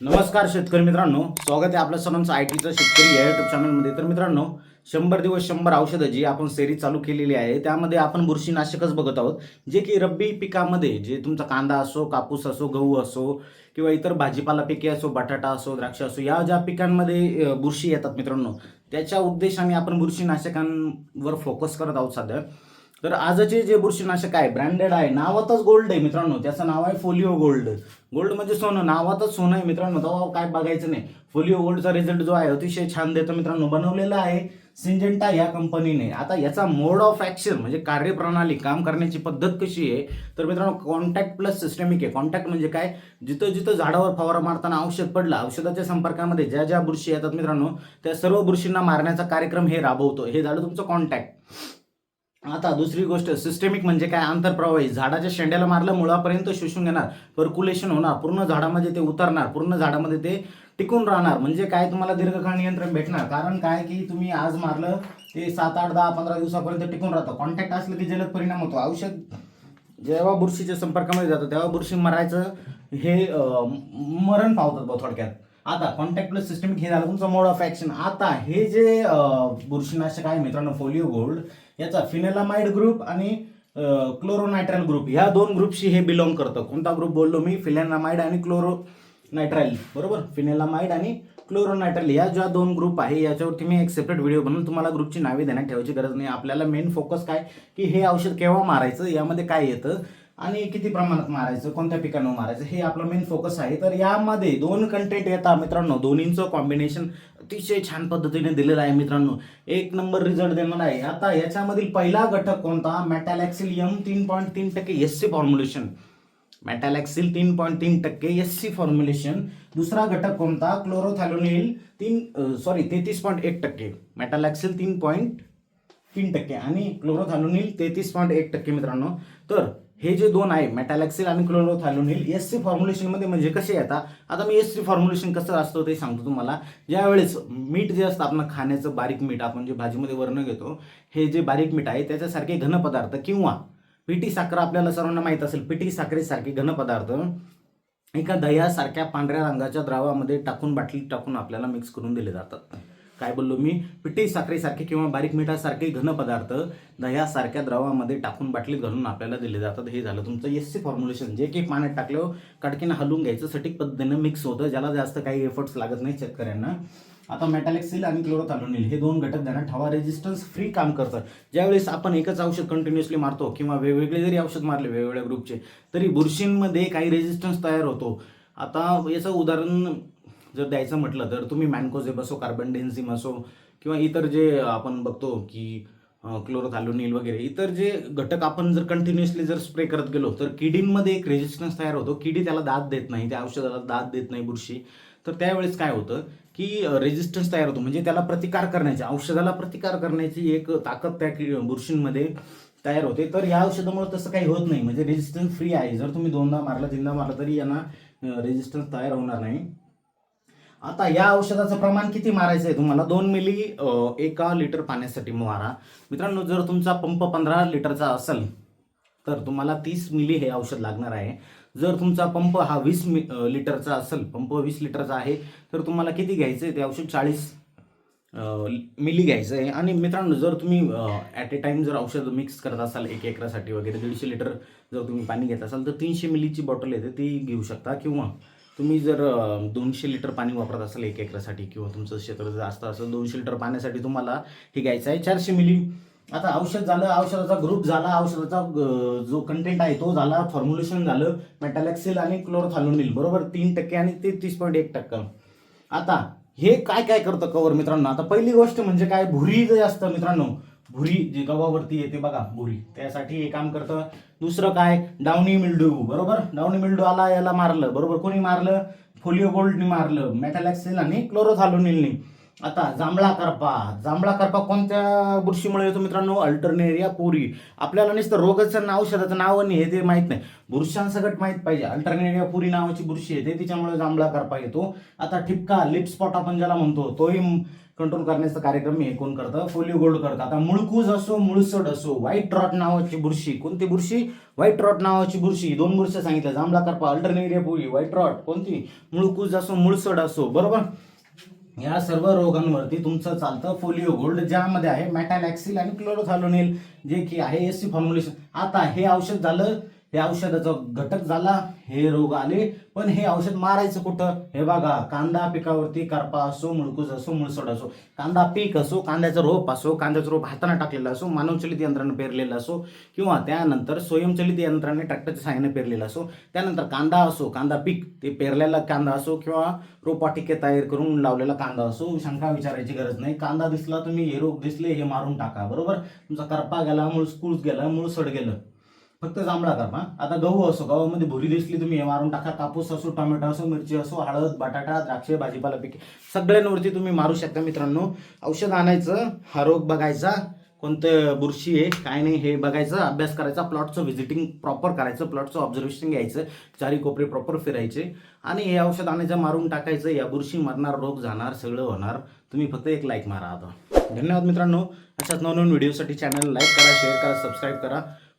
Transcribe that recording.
नमस्कार शेतकरी मित्रांनो स्वागत आहे आपल्या सर्वांचं आय टीचं शेतकरी या युट्यूब चॅनलमध्ये तर मित्रांनो शंभर दिवस शंभर औषधं जी आपण सेरी चालू केलेली आहे त्यामध्ये आपण बुरशीनाशकच बघत आहोत जे की रब्बी पिकामध्ये जे तुमचा कांदा असो कापूस असो गहू असो किंवा इतर भाजीपाला पिके असो बटाटा असो द्राक्ष असो या ज्या पिकांमध्ये बुरशी येतात मित्रांनो त्याच्या उद्देशाने आपण बुरशीनाशकांवर फोकस करत आहोत सध्या. तर आजचे जे बुरशीनाशक आहे ब्रँडेड आहे नावातच गोल्ड आहे मित्रांनो. त्याचं नाव आहे फोलिओ गोल्ड गोल्ड म्हणजे सोनं नावातच सोनं आहे मित्रांनो. तेव्हा काय बघायचं नाही. फोलिओ गोल्डचा रिझल्ट जो आहे अतिशय छान देतो मित्रांनो. बनवलेला आहे सिंजेंटा या कंपनीने आता याचा मोड ऑफ ॲक्शन म्हणजे कार्यप्रणाली काम करण्याची पद्धत कशी आहे तर मित्रांनो कॉन्टॅक्ट प्लस सिस्टमिक आहे. कॉन्टॅक्ट म्हणजे काय? जिथं जिथं झाडावर फवारा मारताना औषध पडलं औषधाच्या संपर्कामध्ये ज्या ज्या बुरशी येतात मित्रांनो त्या सर्व बुरशींना मारण्याचा कार्यक्रम हे राबवतो. हे झालं तुमचं कॉन्टॅक्ट आता दुसरी गोष्ट सिस्टेमिक म्हणजे काय? आंतरप्रवाही. झाडाच्या शेंड्याला मारलं मुळापर्यंत शोषून घेणार. पर्क्युलेशन होणार. पूर्ण झाडामध्ये ते उतरणार. पूर्ण झाडामध्ये ते टिकून राहणार. म्हणजे काय तुम्हाला दीर्घकाळ नियंत्रण भेटणार? कारण काय की तुम्ही आज मारलं ते सात आठ दहा पंधरा दिवसापर्यंत टिकून राहतं. कॉन्टॅक्ट असलं की जलद परिणाम होतो. औषध जेव्हा बुरशीच्या संपर्कामध्ये जातं तेव्हा बुरशी मरायचं हे मरण पावतात थोडक्यात. आता कॉन्टॅक्ट प्लस हे झालं तुमचं मोड ऑफ ॲक्शन आता हे जे बुरशीनाशक आहे मित्रांनो फोलिओ गोल्ड याचा फिनेलामाइड ग्रुप आणि क्लोरोनायट्रल ग्रुप ह्या दोन ग्रुपशी हे बिलॉंग करतं. कोणता ग्रुप बोललो मी? फिनेलामाइड आणि क्लोरो नायट्राईल बरोबर? फिनेलामाइड आणि क्लोरोनायट्राईल या ज्या दोन ग्रुप आहे याच्यावरती मी एक सेपरेट व्हिडिओ बनवून तुम्हाला ग्रुपची नावे देण्यात ठेवायची गरज नाही. आपल्याला मेन फोकस काय? की हे औषध केव्हा मारायचं? यामध्ये काय येतं? आणि किती प्रमाणात मारायचं कोणत्या पिकांवर मारायचं हे आपलं मेन फोकस आहे. तर यामध्ये दोन कंटेंट येतात मित्रांनो दोन्हींचं कॉम्बिनेशन अतिशय छान पद्धतीने दिलेलं आहे मित्रांनो. एक नंबर रिझल्ट देणार आहे. आता याच्यामधील पहिला घटक कोणता? मेटॅलॅक्सिल यम तीन पॉईंट तीन टक्के एस सी फॉर्म्युलेशन मॅटॅलॅक्सिल तीन पॉईंट तीन टक्के एस सी फॉर्म्युलेशन दुसरा घटक कोणता? क्लोरोथॅलोनिल तीन सॉरी तेहतीस पॉईंट एक टक्के. मॅटॅलॅक्सिल तीन पॉईंट तीन टक्के. आणि क्लोरोथॅलोनिल तेहतीस पॉईंट एक टक्के मित्रांनो. तर हे जे दोन आहे मेटॅलॅक्सिल आणि क्लोरोथॅलोनिल एस सी फॉर्म्युलेशनमध्ये म्हणजे कसे येतात? आता मी एस सी फॉर्म्युलेशन कसं असतं ते सांगतो तुम्हाला. ज्यावेळेस मीठ जे असतं आपण खाण्याचं बारीक मीठ आपण जे भाजीमध्ये वर्ण घेतो हे जे बारीक मीठ आहे त्याच्यासारखे घन पदार्थ किंवा पिटी साखर आपल्याला सर्वांना माहीत असेल पिटी साखरेसारखे घन पदार्थ एका दह्यासारख्या पांढऱ्या रंगाच्या द्रावामध्ये टाकून बाटलीत टाकून आपल्याला मिक्स करून दिले जातात. काय बोललो मी? पिठी साखरेसारखे किंवा बारीक मिठासारखे घन पदार्थ दह्यासारख्या द्रवामध्ये टाकून बाटलीत घालून आपल्याला दिले जातात. हे झालं तुमचं एस सी फॉर्म्युलेशन जे की पाण्यात टाकलं कडकीनं हलवून घ्यायचं सटीक पद्धतीनं मिक्स होतं. ज्याला जास्त काही एफर्ट्स लागत नाही शेतकऱ्यांना. आता मेटॅलिक्सिल आणि क्लोरोथालोनिल हे दोन घटक त्यांना ठेवा रेजिस्टन्स फ्री काम करतात. ज्यावेळेस आपण एकच औषध कंटिन्युअसली मारतो किंवा वेगवेगळे जरी औषध मारले वेगवेगळ्या ग्रुपचे तरी बुरशींमध्ये काही रेजिस्टन्स तयार होतो. आता याचं उदाहरण जर द्यायचं म्हटलं तर तुम्ही मॅनकोझेब असो कार्बन डेन्झिम असो किंवा इतर जे आपण बघतो की क्लोरोथॅलोनिल वगैरे इतर जे घटक आपण जर कंटिन्युअसली जर स्प्रे करत गेलो तर किडींमध्ये एक रेजिस्टन्स तयार होतो. किडी त्याला दाद देत नाही त्या औषधाला दाद देत नाही बुरशी. तर त्यावेळेस काय होतं की रेजिस्टन्स तयार होतो. म्हणजे त्याला प्रतिकार करण्याची औषधाला प्रतिकार करण्याची एक ताकद त्या कि- बुरशींमध्ये तयार होते. तर या औषधामुळे तसं काही होत नाही. म्हणजे रेजिस्टन्स फ्री आहे. जर तुम्ही दोनदा मारला तीनदा मारला तरी यांना रेजिस्टन्स तयार होणार नाही. आता या औषधाचं प्रमाण किती मारायचं आहे तुम्हाला? दोन मिली एका लिटर पाण्यासाठी मारा. मित्रांनो जर तुमचा पंप पंधरा लिटरचा असेल तर तुम्हाला तीस मिली हे औषध लागणार आहे. जर तुमचा पंप हा वीस मि लिटरचा असेल पंप वीस लिटरचा आहे तर तुम्हाला किती घ्यायचं आहे ते औषध चाळीस मिली घ्यायचं आहे आणि मित्रांनो जर तुम्ही ॲट ए टाईम जर औषध मिक्स करत असाल एक एकरासाठी वगैरे दीडशे लिटर जर तुम्ही पाणी घेत असाल तर तीनशे मिलीची बॉटल येते ती घेऊ शकता. किंवा तुम्ही जर दोनशे लिटर पाणी वापरत असाल एक एकरासाठी किंवा तुमचं क्षेत्र जास्त असेल दोनशे लिटर पाण्यासाठी तुम्हाला हे घ्यायचं आहे चारशे मिली. आता औषध झालं औषधाचा ग्रुप झाला औषधाचा जो कंटेंट आहे तो झाला फॉर्म्युलेशन झालं मेटॅलॅक्सिल आणि क्लोरोथॅलोनिल बरोबर? तीन टक्के आणि ते तीस पॉईंट एक टक्का. आता हे काय काय करतं कवर मित्रांनो? आता पहिली गोष्ट म्हणजे काय? भुरी जे असतं मित्रांनो भुरी जे गव्हावरती येते बघा भुरी. त्यासाठी हे काम करतं. दुसरं काय? डावणी मिल्डू बरोबर? डावणी मिल्डू आला याला मारलं. बरोबर? कोणी मारलं? फोलिओ गोल्डनी मारलं. मेटॅलॅक्सिल आणि क्लोरोथालोनिलनी आता जांभळा करपा जांभळा करपा कोणत्या बुरशीमुळे येतो मित्रांनो? अल्टरनेरिया पुरी. आपल्याला नुसतं रोगाचं नाव औषधाचं नाव आणि हे ते माहीत नाही. बुरशांसकट माहीत पाहिजे. अल्टरनेरिया पुरी नावाची बुरशी येते तिच्यामुळे जांभळा करपा येतो. आता ठिपका लिप स्पॉट आपण ज्याला म्हणतो तोही कंट्रोल करण्याचा कार्यक्रम हे कोण करतं. फोलिओ गोल्ड करतं. आता मुळकूज असो मुळसड असो व्हाईट रॉट नावाची बुरशी. कोणती बुरशी? व्हाईट रॉट नावाची बुरशी. दोन बुरशी सांगितलं. जांभळा करपा अल्टरनेरिया पुरी व्हाईट रॉट कोणती? मुळकूज असो मुळसड असो. बरोबर? या सर्व रोगांवरती तुमचं चालतं फोलिओ गोल्ड ज्यामध्ये आहे मॅटॅलॅक्सिल आणि क्लोरोथालोनिल जे की आहे एस सी फॉर्म्युलेशन आता हे औषध झालं हे औषधाचा घटक झाला हे रोग आले. पण हे औषध मारायचं कुठं? हे बघा कांदा पिकावरती करपा असो मुळकूस असो मुळसोड असो. कांदा पीक असो कांद्याचं रोप असो कांद्याचं रोप हाताने टाकलेलं असो मानवचलित यंत्राने पेरलेलं असो किंवा त्यानंतर स्वयंचलित यंत्राने ट्रॅक्टरच्या सहाय्याने पेरलेलं असो. त्यानंतर कांदा असो कांदा पीक ते पेरलेला कांदा असो किंवा रोपाटिके तयार करून लावलेला कांदा असो शंका विचारायची गरज नाही. कांदा दिसला तुम्ही हे रोग दिसले हे मारून टाका बरोबर? तुमचा करपा गेला मुळकूज गेला मुळसड गेलं. फक्त जांभळा करपा आता गहू असो गव्हामध्ये भुरी दिसली तुम्ही हे मारून टाका कापूस असो टोमॅटो असो मिरची असो हळद बटाटा द्राक्षे भाजीपाला पिके सगळ्यांवरती तुम्ही मारू शकता मित्रांनो. औषध आणायचं हा रोग बघायचा कोणतं बुरशी आहे काय नाही हे बघायचं अभ्यास करायचा प्लॉटचं व्हिजिटिंग प्रॉपर करायचं प्लॉटचं ऑब्झर्वेशन घ्यायचं चारी कोपरे प्रॉपर फिरायचे. आणि हे औषध आणायचं मारून टाकायचं या बुरशी मरणार रोग जाणार सगळं होणार. तुम्ही फक्त एक लाईक मारा आता. धन्यवाद मित्रांनो. अशाच नवनवीन व्हिडिओसाठी चॅनल लाईक करा शेअर करा सबस्क्राईब करा.